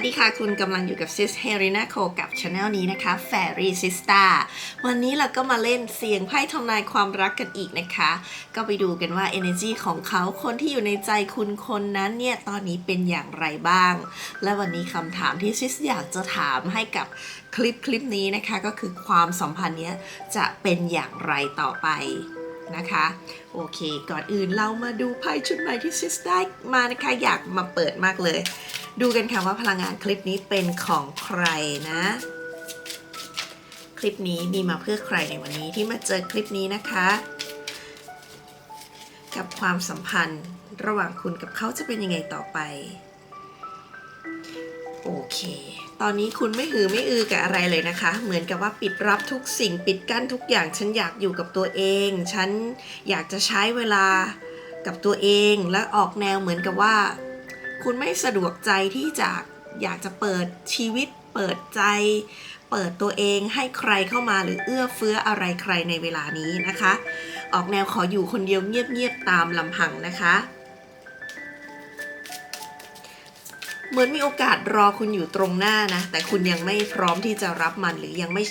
วัสดีค่ะ คุณกำลังอยู่กับซิสเฮรินาโคกับช anel นี้นะคะ Fairy Sister วันนี้เราก็มาเล่นเสียงไพ่ทำนายความรักกันอีกนะคะ ก็ไปดูกันว่า energy ของเขาคนที่อยู่ในใจคุณคนนั้นเนี่ย ตอนนี้เป็นอย่างไรบ้าง และวันนี้คำถามที่ซิสอยากจะถามให้กับคลิปคลิปนี้นะคะ ก็คือความสัมพันธ์เนี้ยจะเป็นอย่างไรต่อไปนะคะโอเค ก่อนอื่นเรามาดูไพ่ชุดใหม่ที่ซิสได้มานะคะ อยากมาเปิดมากเลย ดูกันค่ะว่าพลังงานคลิปนี้เป็นของใครนะ คลิปนี้มีมาเพื่อใครในวันนี้ที่มาเจอคลิปนี้นะคะ กับความสัมพันธ์ระหว่างคุณกับเขาจะเป็นยังไงต่อไป โอเค ตอนนี้คุณไม่หือไม่อือกับอะไรเลยนะคะ เหมือนกับว่าปิดรับทุกสิ่งปิดกั้นทุกอย่าง ฉันอยากอยู่กับตัวเอง ฉันอยากจะใช้เวลากับตัวเอง และออกแนวเหมือนกับว่า คุณไม่สะดวกใจที่จะอยากจะเปิดชีวิต เปิดใจ เปิดตัวเองให้ใครเข้ามาหรือเอื้อเฟื้ออะไรใครในเวลานี้นะคะ ออกแนวขออยู่คนเดียวเงียบๆตามลำพังนะคะเหมือนมีโอกาสรอคุณอยู่ตรงหน้านะ แต่คุณยังไม่พร้อมที่จะรับมันหรือยังไม่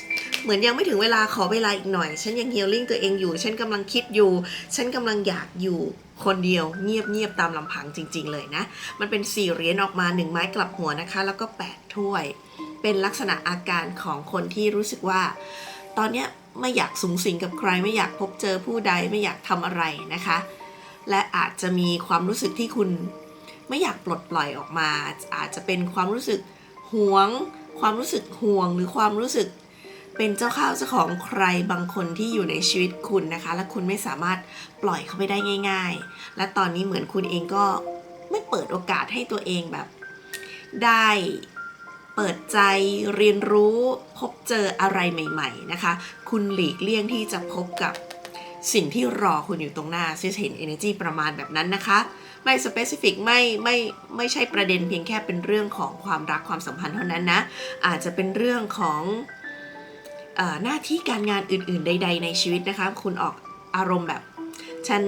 เหมือนยังไม่ถึงเวลาขอเวลาอีกหน่อย ฉันยังฮีลลิ่งตัวเองอยู่ ฉันกำลังคิดอยู่ ฉันกำลังอยากอยู่คนเดียวเงียบๆตามลำพังจริง ๆ เลยนะ มันเป็นสี่เหรียญออกมาหนึ่งไม้กลับหัวนะคะ แล้วก็แปดถ้วย เป็นลักษณะอาการของคนที่รู้สึกว่า ตอนเนี้ยไม่อยากสูงสิงกับใคร ไม่อยากพบเจอผู้ใดไม่อยากทำอะไรนะคะ และอาจจะมีความรู้สึกที่คุณไม่อยากปลดปล่อยออกมา อาจจะเป็นความรู้สึกหวง ความรู้สึกห่วงหรือความรู้สึก เป็นเจ้าข้าวเจ้าของใครบางคนที่อยู่ในชีวิตคุณนะคะ และคุณไม่สามารถปล่อยเขาไปได้ง่าย ๆ และตอนนี้เหมือนคุณเองก็ไม่เปิดโอกาสให้ตัวเองแบบ ได้เปิดใจเรียนรู้พบเจออะไรใหม่ ๆ นะคะ คุณหลีกเลี่ยงที่จะพบกับสิ่งที่รอคุณอยู่ตรงหน้าซิสเห็น energy ประมาณแบบนั้นนะคะ ไม่ specific ไม่ไม่ไม่ใช่ประเด็นเพียงแค่เป็นเรื่องของความรักความสัมพันธ์เท่านั้นนะ อาจจะเป็นเรื่องของ หน้าที่การงานอื่น ๆ ใด ๆ ในชีวิตนะคะ คุณออกอารมณ์แบบ ฉัน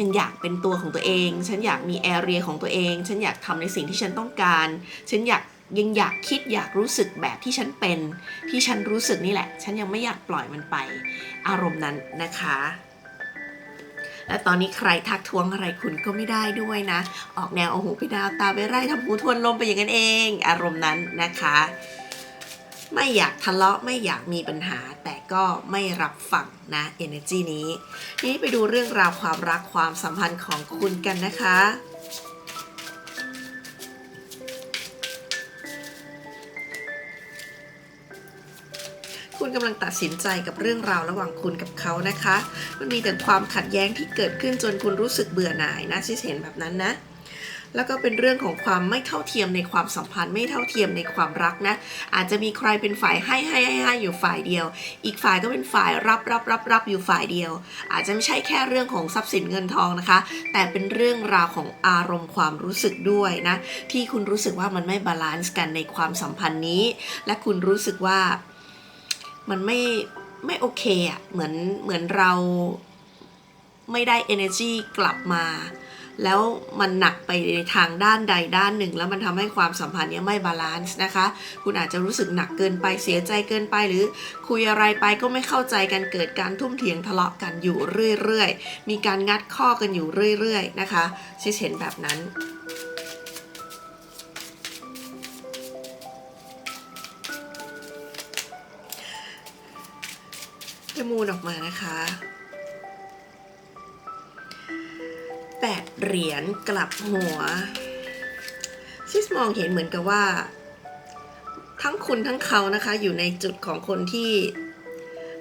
ยังอยากเป็นตัวของตัวเอง ฉันอยากมีแอเรียของตัวเอง ฉันอยากทำในสิ่งที่ฉันต้องการ ฉันอยากยังอยากคิดอยากรู้สึกแบบที่ฉันเป็น ที่ฉันรู้สึกนี่แหละ ฉันยังไม่อยากปล่อยมันไป อารมณ์นั้นนะคะ และตอนนี้ใครทักท้วงอะไรคุณก็ไม่ได้ด้วยนะ ออกแนวเอาหูไปดาวตาไปไร่ทำหูทวนลมไปอย่างนั้นเอง อารมณ์นั้นนะคะ ไม่อยากทะเลาะไม่อยากมีปัญหา แต่ก็ไม่รับฟังนะ energy นี้ทีนี้ไปดูเรื่องราวความรักความสัมพันธ์ของคุณกันนะคะคุณกำลังตัดสินใจกับเรื่องราวระหว่างคุณกับเขานะคะ มันมีแต่ความขัดแย้งที่เกิดขึ้นจนคุณรู้สึกเบื่อหน่ายนะที่เห็นแบบนั้นนะ แล้วก็เป็นเรื่องของความไม่เท่าเทียมในความสัมพันธ์ไม่เท่าเทียมในความรักนะ อาจจะมีใครเป็นฝ่ายให้ให้ให้ให้อยู่ฝ่ายเดียว อีกฝ่ายก็เป็นฝ่ายรับรับรับรับอยู่ฝ่ายเดียว อาจจะไม่ใช่แค่เรื่องของทรัพย์สินเงินทองนะคะ แต่เป็นเรื่องราวของอารมณ์ความรู้สึกด้วยนะที่คุณรู้สึกว่ามันไม่บาลานซ์กันในความสัมพันธ์นี้ และคุณรู้สึกว่ามันไม่ไม่โอเคอะเหมือนเหมือนเราไม่ได้ energy กลับมา แล้วมันหนักไปในทางด้านใดด้านหนึ่ง แล้วมันทำให้ความสัมพันธ์เนี้ยไม่บาลานซ์นะคะ คุณอาจจะรู้สึกหนักเกินไปเสียใจเกินไปหรือ คุยอะไรไปก็ไม่เข้าใจกันเกิดการทุ่มเถียงทะเลาะกันอยู่เรื่อยๆ มีการงัดข้อกันอยู่เรื่อยๆนะคะชิเห็นแบบนั้นจะมูนออกมานะคะ แปดเหรียญกลับหัว ซิสมองเห็นเหมือนกับว่า ทั้งคุณทั้งเขานะคะ อยู่ในจุดของคนที่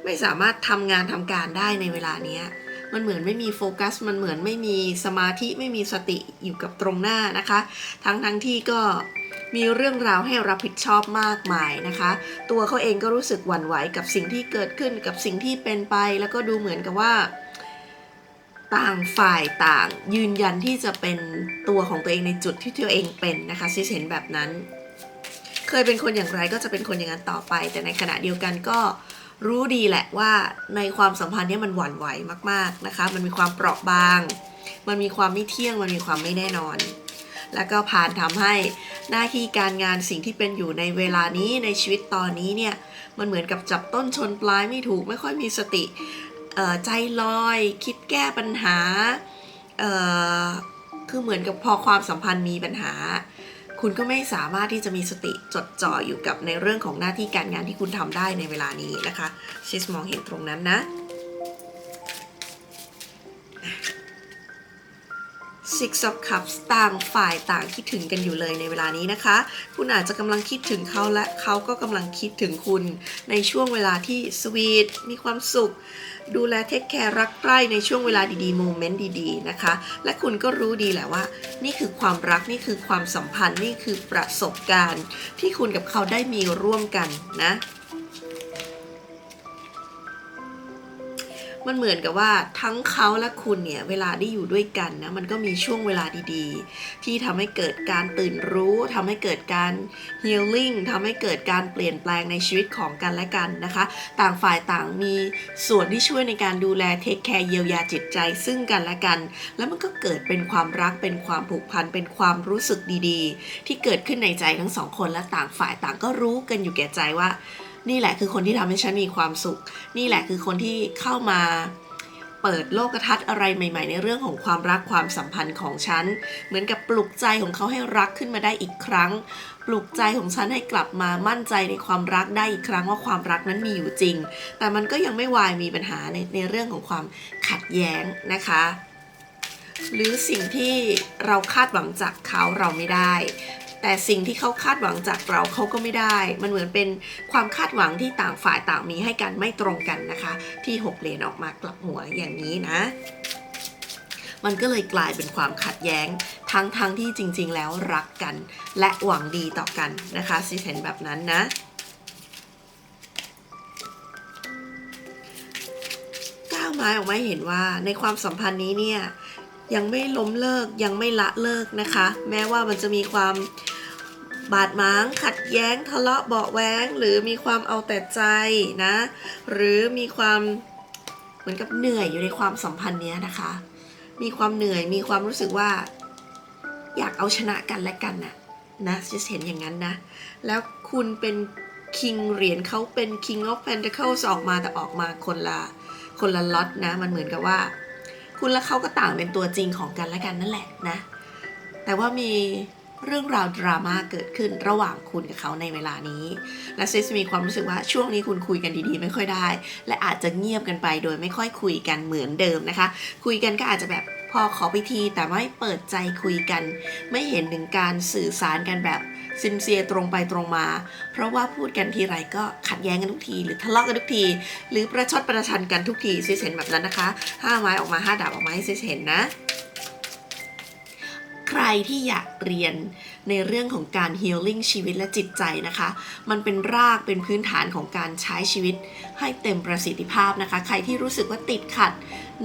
ไม่สามารถทำงานทำการได้ในเวลานี้มันเหมือนไม่มีโฟกัส มันเหมือนไม่มีสมาธิไม่มีสติอยู่กับตรงหน้านะคะ ทั้งทั้งที่ก็มีเรื่องราวให้รับผิดชอบมากมายนะคะ ตัวเขาเองก็รู้สึกหวั่นไหวกับสิ่งที่เกิดขึ้นกับสิ่งที่เป็นไป แล้วก็ดูเหมือนกับว่า ต่างฝ่ายต่างยืนยันที่จะเป็นตัวของตัวเองในจุดที่ตัวเองเป็นนะคะซิเห็นแบบนั้น เคยเป็นคนอย่างไรก็จะเป็นคนอย่างนั้นต่อไป แต่ในขณะเดียวกันก็รู้ดีแหละว่าในความสัมพันธ์นี้มันหวั่นไหวมากๆนะคะ มันมีความเปราะบาง มันมีความไม่เที่ยง มันมีความไม่แน่นอน แล้วก็ผ่านทำให้หน้าที่การงานสิ่งที่เป็นอยู่ในเวลานี้ในชีวิตตอนนี้เนี่ยมันเหมือนกับจับต้นชนปลายไม่ถูกไม่ค่อยมีสติ ใจลอย คิดแก้ปัญหา คือเหมือนกับพอความสัมพันธ์มีปัญหา คุณก็ไม่สามารถที่จะมีสติจดจ่ออยู่กับในเรื่องของหน้าที่การงานที่คุณทำได้ในเวลานี้นะคะชิสมองเห็นตรงนั้นนะ Six of Cups ต่างฝ่ายต่างคิดถึงกันอยู่เลยในเวลานี้นะคะ คุณอาจจะกำลังคิดถึงเขาและเขาก็กำลังคิดถึงคุณ ในช่วงเวลาที่สวีทมีความสุข ดูแลเทคแคร์รักใคร่ในช่วงเวลาดีๆโมเมนต์ดีๆนะคะ และคุณก็รู้ดีแหละว่า นี่คือความรักนี่คือความสัมพันธ์นี่คือประสบการณ์ ที่คุณกับเขาได้มีร่วมกันนะ มันเหมือนกับว่าทั้งเขาและคุณเนี่ยเวลาได้อยู่ด้วยกันนะมันก็มีช่วงเวลาดีๆ ที่ทำให้เกิดการตื่นรู้ทำให้เกิดการ healing ทำให้เกิดการเปลี่ยนแปลงในชีวิตของกันและกันนะคะ ต่างฝ่ายต่างมีส่วนที่ช่วยในการดูแลเทคแคร์เยียวยาจิตใจซึ่งกันและกัน แล้วมันก็เกิดเป็นความรักเป็นความผูกพันเป็นความรู้สึกดีๆ ที่เกิดขึ้นในใจทั้งสองคนและต่างฝ่ายต่างก็รู้กันอยู่แก่ใจว่า นี่แหละคือคนที่ทำให้ฉันมีความสุข นี่แหละคือคนที่เข้ามาเปิดโลกทัศน์อะไรใหม่ ๆ ในเรื่องของความรักความสัมพันธ์ของฉัน เหมือนกับปลุกใจของเขาให้รักขึ้นมาได้อีกครั้ง ปลุกใจของฉันให้กลับมามั่นใจในความรักได้อีกครั้งว่าความรักนั้นมีอยู่จริง แต่มันก็ยังไม่วายมีปัญหาในในเรื่องของความขัดแย้งนะคะ หรือสิ่งที่เราคาดหวังจากเขาเราไม่ได้ แต่สิ่งที่เขาคาดหวังจากเราเขาก็ไม่ได้ มันเหมือนเป็นความคาดหวังที่ต่างฝ่ายต่างมีให้กันไม่ตรงกันนะคะ ที่หกเหรียญออกมากลับหัวอย่างนี้นะ มันก็เลยกลายเป็นความขัดแย้งทั้งทั้งที่จริง ๆ แล้วรักกัน และหวังดีต่อกันนะคะซิเห็นแบบนั้นนะก้าวไม้ออกมาเห็นว่าในความสัมพันธ์นี้เนี่ย ยังไม่ล้มเลิกยังไม่ละเลิกนะคะ แม้ว่ามันจะมีความบาดหมางขัดแย้งทะเลาะเบาะแว้ง หรือมีความเอาแต่ใจนะ หรือมีความเหมือนกับเหนื่อยอยู่ในความสัมพันธ์เนี้ยนะคะ มีความเหนื่อยมีความรู้สึกว่า อยากเอาชนะกันและกันน่ะนะจะเห็นอย่างนั้นนะ แล้วคุณเป็นคิงเหรียญเขาเป็น King of Pentacles ออกมาแต่ออกมาคนละคนละล็อตนะ มันเหมือนกับว่า คุณและเขาก็ต่างเป็นตัวจริงของกันและกันนั่นแหละนะ แต่ว่ามีเรื่องราวดราม่าเกิดขึ้นระหว่างคุณกับเขาในเวลานี้ และซิสมีความรู้สึกว่าช่วงนี้คุณคุยกันดีๆ ไม่ค่อยได้ และอาจจะเงียบกันไปโดยไม่ค่อยคุยกันเหมือนเดิมนะคะ คุยกันก็อาจจะแบบพอขอไปทีแต่ไม่เปิดใจคุยกัน ไม่เห็นถึงการสื่อสารกันแบบ ซินเซียตรงไปตรงมา เพราะว่าพูดกันทีไรก็ขัดแย้งกันทุกที หรือทะเลาะกันทุกที หรือประชดประชันกันทุกทีซิเห็นแบบนั้นนะคะห้าไม้ออกมาห้าดาบออกมาให้ซิเห็นนะ ใครที่อยากเรียนในเรื่องของการ healing ชีวิตและจิตใจนะคะ มันเป็นรากเป็นพื้นฐานของการใช้ชีวิต ให้เต็มประสิทธิภาพนะคะ ใครที่รู้สึกว่าติดขัด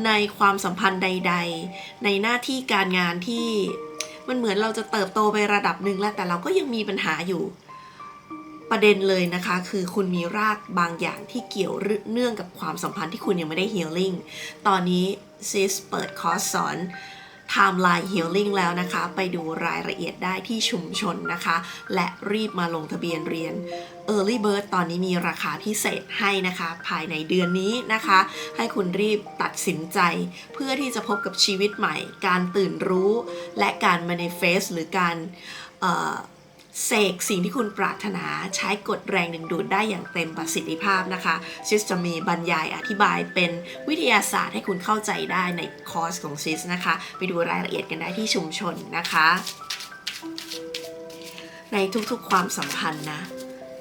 ในความสัมพันธ์ใด ๆ ในหน้าที่การงานที่ มันเหมือนเราจะเติบโตไประดับหนึ่งแล้วแต่เราก็ยังมีปัญหาอยู่ ประเด็นเลยนะคะ คือคุณมีรากบางอย่างที่เกี่ยวเนื่องกับความสัมพันธ์ที่คุณยังไม่ได้ healing ตอนนี้ซิสเปิดคอร์สสอน Timeline Healing แล้วนะคะ ไปดูรายละเอียดได้ที่ชุมชนนะคะ และรีบมาลงทะเบียนเรียน Early Bird ตอนนี้มีราคาพิเศษให้นะคะ ภายในเดือนนี้นะคะ ให้คุณรีบตัดสินใจ เพื่อที่จะพบกับชีวิตใหม่ การตื่นรู้ และการ manifest หรือการ เสกสิ่งที่คุณปรารถนาใช้กดแรงดึงดูดได้อย่างเต็มประสิทธิภาพนะคะซิสจะมีบรรยายอธิบายเป็นวิทยาศาสตร์ให้คุณเข้าใจได้ในคอร์สของซิสนะคะ ไปดูรายละเอียดกันได้ที่ชุมชนนะคะ ในทุกๆความสัมพันธ์นะ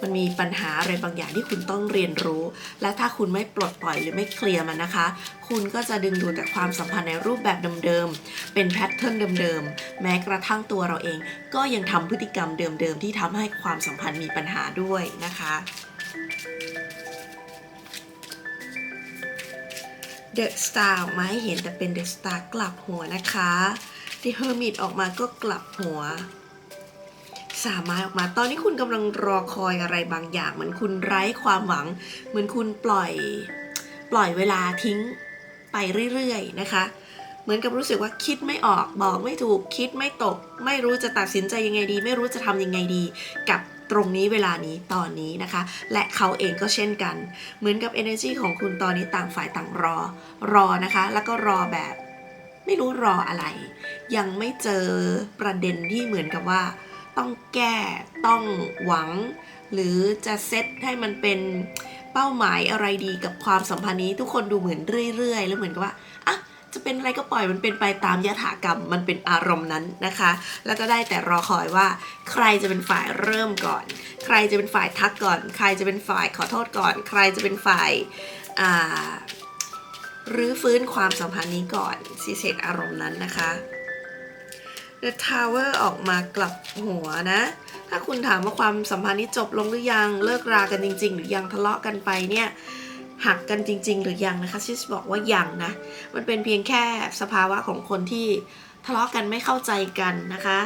มันมีปัญหาอะไรบางอย่างที่คุณต้องเรียนรู้ และถ้าคุณไม่ปลดปล่อยหรือไม่เคลียร์มันนะคะ คุณก็จะดึงดูดแต่ความสัมพันธ์ในรูปแบบเดิมๆ เป็นแพทเทิร์นเดิมๆ แม้กระทั่งตัวเราเอง ก็ยังทำพฤติกรรมเดิมๆ ที่ทำให้ความสัมพันธ์มีปัญหาด้วยนะคะ The Star ออกมาให้เห็นแต่เป็น The Star กลับหัวนะคะ The Hermit ออกมาก็กลับหัว สามไม้ออกมา ตอนนี้คุณกำลังรอคอยอะไรบางอย่าง เหมือนคุณไร้ความหวัง เหมือนคุณปล่อยปล่อยเวลาทิ้งไปเรื่อยๆนะคะ เหมือนกับรู้สึกว่าคิดไม่ออกบอกไม่ถูกคิดไม่ตก ไม่รู้จะตัดสินใจยังไงดี ไม่รู้จะทำยังไงดีกับตรงนี้เวลานี้ตอนนี้นะคะ และเขาเองก็เช่นกัน เหมือนกับ energy ของคุณตอนนี้ต่างฝ่ายต่างรอ รอนะคะ แล้วก็รอแบบ ไม่รู้รออะไร ยังไม่เจอประเด็นที่เหมือนกับว่า ต้องแก้ต้องหวัง หรือจะเซตให้มันเป็นเป้าหมายอะไรดีกับความสัมพันธ์นี้ ทุกคนดูเหมือนเรื่อย ๆ แล้วเหมือนกับว่าอะจะเป็นอะไรก็ปล่อยมันเป็นไปตามยถากรรมมันเป็นอารมณ์นั้นนะคะ แล้วก็ได้แต่รอคอยว่า ใครจะเป็นฝ่ายเริ่มก่อน ใครจะเป็นฝ่ายทักก่อน ใครจะเป็นฝ่ายขอโทษก่อน ใครจะเป็นฝ่ายอ่ารื้อฟื้นความสัมพันธ์นี้ก่อนซีเซตอารมณ์นั้นนะคะ The Tower ออกมากลับหัวนะ ถ้าคุณถามว่าความสัมพันธ์นี้จบลงหรือยังเลิกรากันจริง ๆ หรือยังทะเลาะกันไปเนี่ยหักกันจริง ๆ หรือยังนะคะชิสบอกว่ายังนะ มันเป็นเพียงแค่สภาวะของคนที่ทะเลาะกันไม่เข้าใจกันนะคะ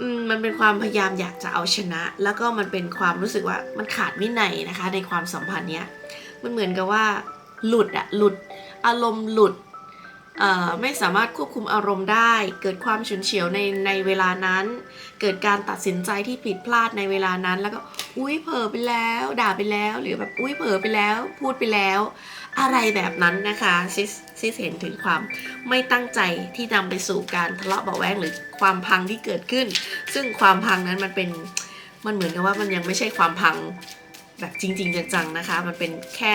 อืมมันเป็นความพยายามอยากจะเอาชนะ แล้วก็มันเป็นความรู้สึกว่ามันขาดวินัยนะคะ ในความสัมพันธ์เนี้ยมันเหมือนกับว่าหลุดอะหลุด อารมณ์หลุด ไม่สามารถควบคุมอารมณ์ได้ เกิดความฉุนเฉียวในในเวลานั้น เกิดการตัดสินใจที่ผิดพลาดในเวลานั้น แล้วก็อุ้ยเผลอไปแล้ว ด่าไปแล้ว หรือแบบอุ้ยเผลอไปแล้ว พูดไปแล้ว อะไรแบบนั้นนะคะซิสซิสเห็นถึงความไม่ตั้งใจที่นำไปสู่การทะเลาะเบาแวงหรือความพังที่เกิดขึ้น ซึ่งความพังนั้นมันเป็นมันเหมือนกับว่ามันยังไม่ใช่ความพังแบบจริง ๆ จังๆนะคะ มันเป็นแค่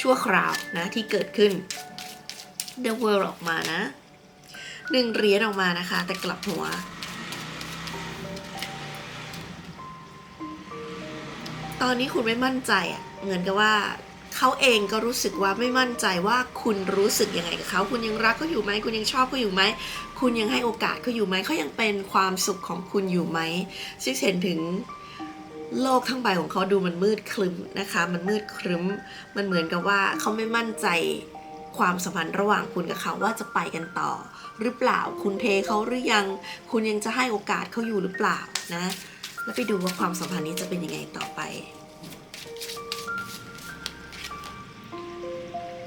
ชั่วคราวนะที่เกิดขึ้น The World ออกมานะหนึ่งเหรียญออกมานะคะ แต่กลับหัว ตอนนี้คุณไม่มั่นใจอะ่ะเหมือนกับว่าเขาเองก็รู้สึกว่าไม่มั่นใจว่าคุณรู้สึกยังไงกับเขาคุณยังรักเขาอยู่ไหมคุณยังชอบเขาอยู่ไหมคุณยังให้โอกาสเขาอยู่ไหมเขายังเป็นความสุขของคุณอยู่ไหมซิเห็นถึงโลกทั้งใบของเขาดูมันมืดครึ้มนะคะ มันมืดครึ้ม มันเหมือนกับว่าเขาไม่มั่นใจ ความสัมพันธ์ระหว่างคุณกับเขาว่าจะไปกันต่อ หรือเปล่าคุณเทเขาหรือยัง คุณยังจะให้โอกาสเขาอยู่หรือเปล่านะ แล้วไปดูว่าความสัมพันธ์นี้จะเป็นยังไงต่อไป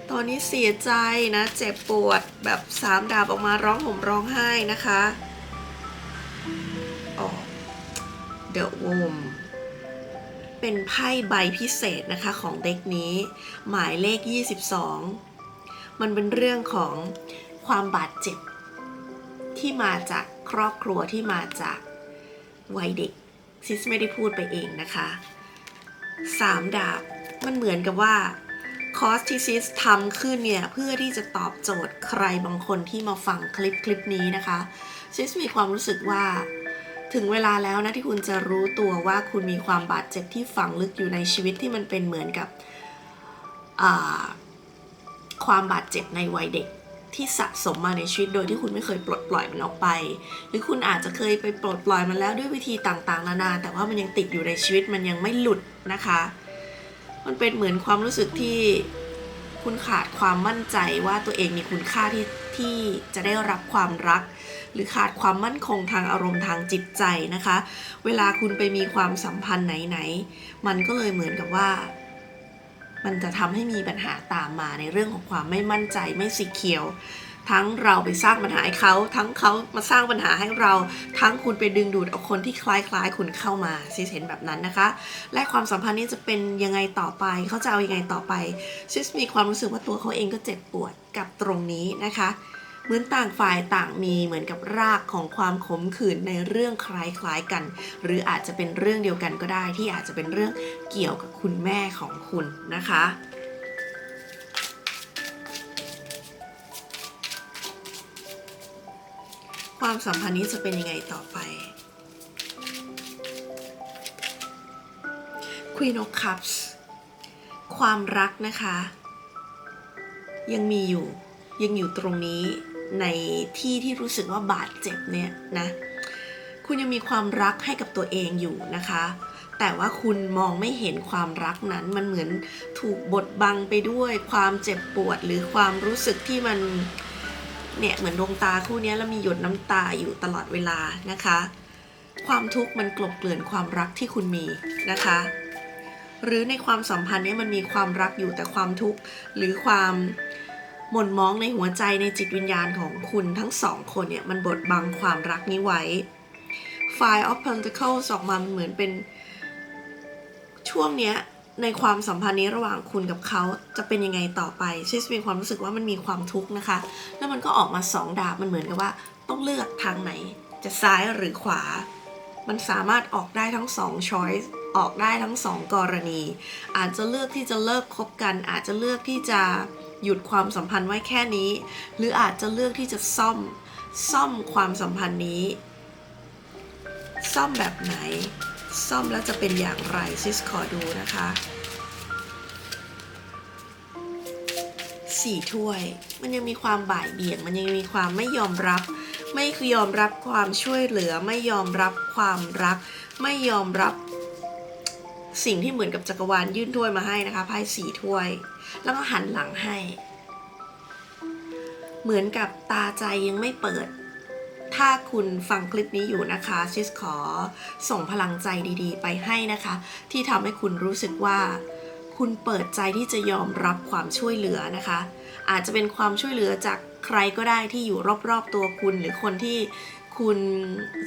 ตอนนี้เสียใจนะ เจ็บปวดแบบสามดาบออกมาร้องห่มร้องไห้นะคะออก The Womb เป็นไพ่ใบพิเศษนะคะของเด็กนี้ หมายเลข 22 มันเป็นเรื่องของความบาดเจ็บ ที่มาจากครอบครัวที่มาจากวัยเด็กซิสไม่ได้พูดไปเองนะคะสามดาบมันเหมือนกับว่าคอสที่ซิสทำขึ้นเนี่ยเพื่อที่จะตอบโจทย์ใครบางคนที่มาฟังคลิปคลิปนี้นะคะซิสมีความรู้สึกว่าถึงเวลาแล้วนะที่คุณจะรู้ตัวว่าคุณมีความบาดเจ็บที่ฝังลึกอยู่ในชีวิตที่มันเป็นเหมือนกับอ่า ความบาดเจ็บในวัยเด็กที่สะสมมาในชีวิตโดยที่คุณไม่เคยปลดปล่อยมันออกไป หรือคุณอาจจะเคยไปปลดปล่อยมันแล้วด้วยวิธีต่างๆ นานา แต่ว่ามันยังติดอยู่ในชีวิตมันยังไม่หลุดนะคะ มันเป็นเหมือนความรู้สึกที่คุณขาดความมั่นใจว่าตัวเองมีคุณค่าที่ที่จะได้รับความรัก หรือขาดความมั่นคงทางอารมณ์ทางจิตใจนะคะ เวลาคุณไปมีความสัมพันธ์ไหนๆมันก็เลยเหมือนกับว่า มันจะทำให้มีปัญหาตามมาในเรื่องของความไม่มั่นใจไม่สีเขียว ทั้งเราไปสร้างปัญหาให้เขา ทั้งเขามาสร้างปัญหาให้เรา ทั้งคุณไปดึงดูดเอาคนที่คล้ายๆ คุณเข้ามาซิสเห็นแบบนั้นนะคะ และความสัมพันธ์นี้จะเป็นยังไงต่อไป เขาจะเอายังไงต่อไปซิสมีความรู้สึกว่าตัวเขาเองก็เจ็บปวดกับตรงนี้นะคะ เหมือนต่างฝ่ายต่างมีเหมือนกับรากของความขมขื่นในเรื่องคล้ายๆกัน หรืออาจจะเป็นเรื่องเดียวกันก็ได้ที่อาจจะเป็นเรื่องเกี่ยวกับคุณแม่ของคุณนะคะความสัมพันธ์นี้จะเป็นยังไงต่อไป Queen of Cups ความรักนะคะ ยังมีอยู่ยังอยู่ตรงนี้ ในที่ที่รู้สึกว่าบาดเจ็บเนี่ยนะคุณยังมีความรักให้กับตัวเองอยู่นะคะ แต่ว่าคุณมองไม่เห็นความรักนั้นมันเหมือนถูกบดบังไปด้วยความเจ็บปวดหรือความรู้สึกที่มันเนี่ยเหมือนดวงตาคู่นี้แล้วมีหยดน้ำตาอยู่ตลอดเวลานะคะ ความทุกข์มันกลบเกลื่อนความรักที่คุณมีนะคะ หรือในความสัมพันธ์นี้มันมีความรักอยู่แต่ความทุกข์หรือความ หม่นมองในหัวใจในจิตวิญญาณของคุณทั้งสองคนเนี่ย มันบดบังความรักนี้ไว้ Five of Pentacles ออกมามันเหมือนเป็น ช่วงเนี้ยในความสัมพันธ์นี้ระหว่างคุณกับเขาจะเป็นยังไงต่อไปชิสมีความรู้สึกว่ามันมีความทุกข์นะคะ แล้วมันก็ออกมาสองดาบมันเหมือนกับว่า ต้องเลือกทางไหน จะซ้ายหรือขวา มันสามารถออกได้ทั้งสอง choice ออกได้ทั้งสองกรณี อาจจะเลือกที่จะเลิกคบกัน อาจจะเลือกที่จะ หยุดความสัมพันธ์ไว้แค่นี้ หรืออาจจะเลือกที่จะซ่อมซ่อมความสัมพันธ์นี้ ซ่อมแบบไหน ซ่อมแล้วจะเป็นอย่างไรซิสขอดูนะคะสี่ถ้วย มันยังมีความบ่ายเบี่ยง มันยังมีความไม่ยอมรับ ไม่ยอมรับความช่วยเหลือ ไม่ยอมรับความรัก ไม่ยอมรับ สิ่งที่เหมือนกับจักรวาลยื่นถ้วยมาให้นะคะไพ่สี่ถ้วย แล้วก็หันหลังให้ เหมือนกับตาใจยังไม่เปิด ถ้าคุณฟังคลิปนี้อยู่นะคะ ชิสขอส่งพลังใจดีๆ ไปให้นะคะ ที่ทำให้คุณรู้สึกว่า คุณเปิดใจที่จะยอมรับความช่วยเหลือนะคะ อาจจะเป็นความช่วยเหลือจากใครก็ได้ที่อยู่รอบๆตัวคุณหรือคนที่ คุณ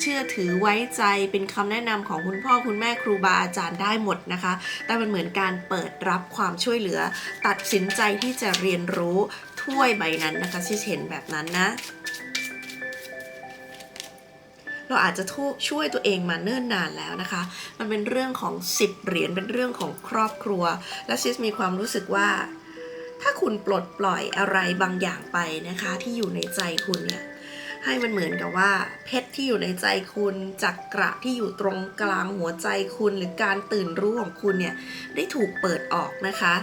เชื่อถือไว้ใจเป็นคำแนะนำของคุณพ่อคุณแม่ครูบาอาจารย์ได้หมดนะคะ แต่มันเหมือนการเปิดรับความช่วยเหลือ ตัดสินใจที่จะเรียนรู้ถ้วยใบนั้นนะคะที่เห็นแบบนั้นนะ เราอาจจะช่วยตัวเองมาเนิ่นนานแล้วนะคะ มันเป็นเรื่องของ 10 เหรียญเป็นเรื่องของครอบครัว และซิสมีความรู้สึกว่า ถ้าคุณปลดปล่อยอะไรบางอย่างไปนะคะ ที่อยู่ในใจคุณเนี่ย ให้มันเหมือนกับว่า เพชรที่อยู่ในใจคุณจักกระที่อยู่ตรงกลางหัวใจคุณหรือการตื่นรู้ของคุณเนี่ยได้ถูกเปิดออกนะคะ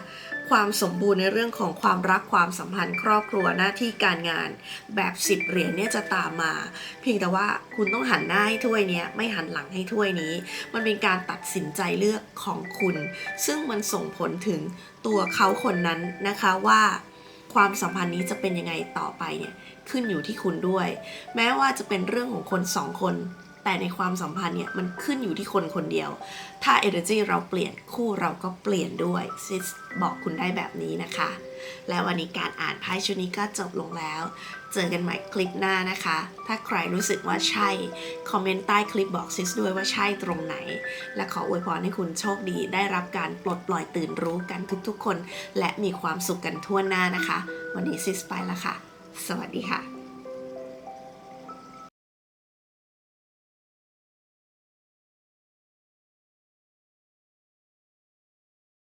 ความสมบูรณ์ในเรื่องของความรักความสัมพันธ์ครอบครัวหน้าที่การงาน แบบสิบเหรียญเนี่ยจะตามมา เพียงแต่ว่าคุณต้องหันหน้าให้ถ้วยนี้ไม่หันหลังให้ถ้วยนี้ มันเป็นการตัดสินใจเลือกของคุณ ซึ่งมันส่งผลถึงตัวเขาคนนั้นนะคะว่า ความสัมพันธ์นี้จะเป็นยังไงต่อไปเนี่ย ขึ้นอยู่ที่คุณด้วย แม้ว่าจะเป็นเรื่องของคนสองคน แต่ในความสัมพันธ์เนี่ยมันขึ้นอยู่ที่คนคนเดียว ถ้า energy เราเปลี่ยนคู่เราก็เปลี่ยนด้วยซิสบอกคุณได้แบบนี้นะคะ และวันนี้การอ่านไพ่ชุดนี้ก็จบลงแล้ว เจอกันใหม่คลิปหน้านะคะ ถ้าใครรู้สึกว่าใช่ คอมเมนต์ใต้คลิปบอกซิสด้วยว่าใช่ตรงไหน และขออวยพรให้คุณโชคดีได้รับการปลดปล่อยตื่นรู้กันทุกๆคน และมีความสุขกันทั่วหน้านะคะ วันนี้ซิสไปแล้วค่ะ สวัสดีค่ะ